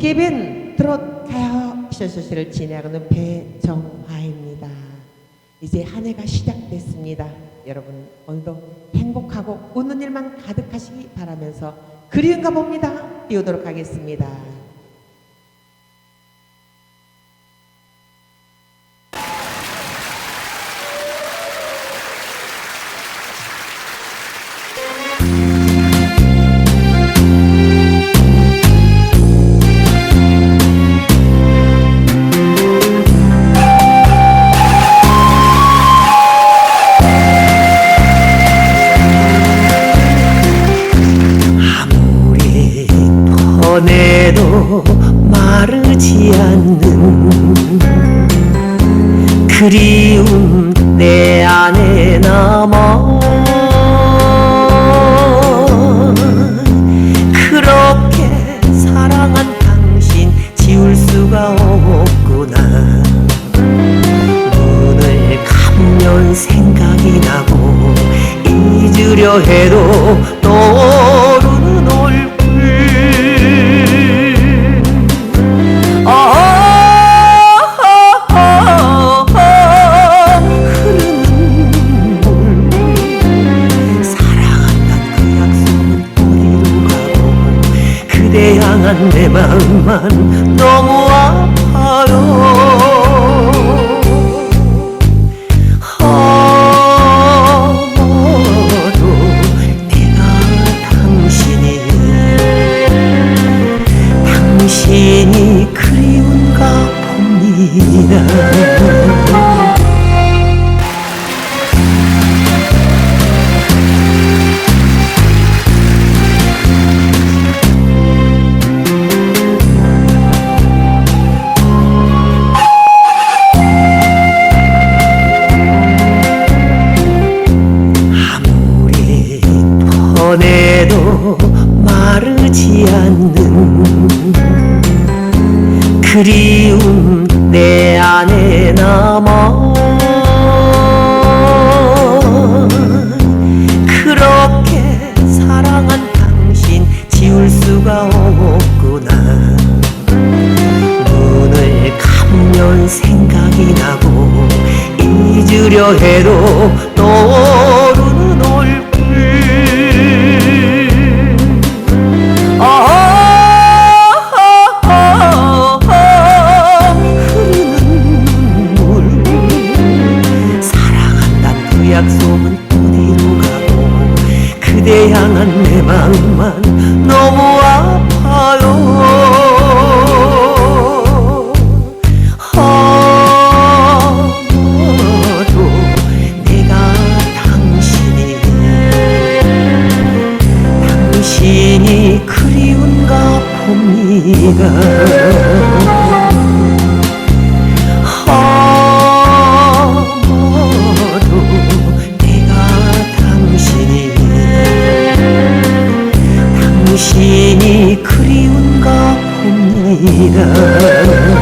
이기빈 트롯 가요 쇼쇼쇼를 진행하는 배정화입니다. 이제 한 해가 시작됐습니다. 여러분 오늘도 행복하고 웃는 일만 가득하시기 바라면서 그리운가 봅니다. 띄우도록 하겠습니다. 마르지 않는 그리움 내 안에 남아 그렇게 사랑한 당신 지울 수가 없구나. 눈을 감면 생각이 나고 잊으려 해도 떠 내 마음만 너무 아파요 마르지 않는 그리움 내 안에 남아 그렇게 사랑한 당신 지울 수가 없구나. 눈을 감면 생각이 나고 잊으려 해도 떠 향한 내 마음만 너무 아파요. 아마도 내가 당신이 당신이 그리운가 봅니다 그리운가 봅니다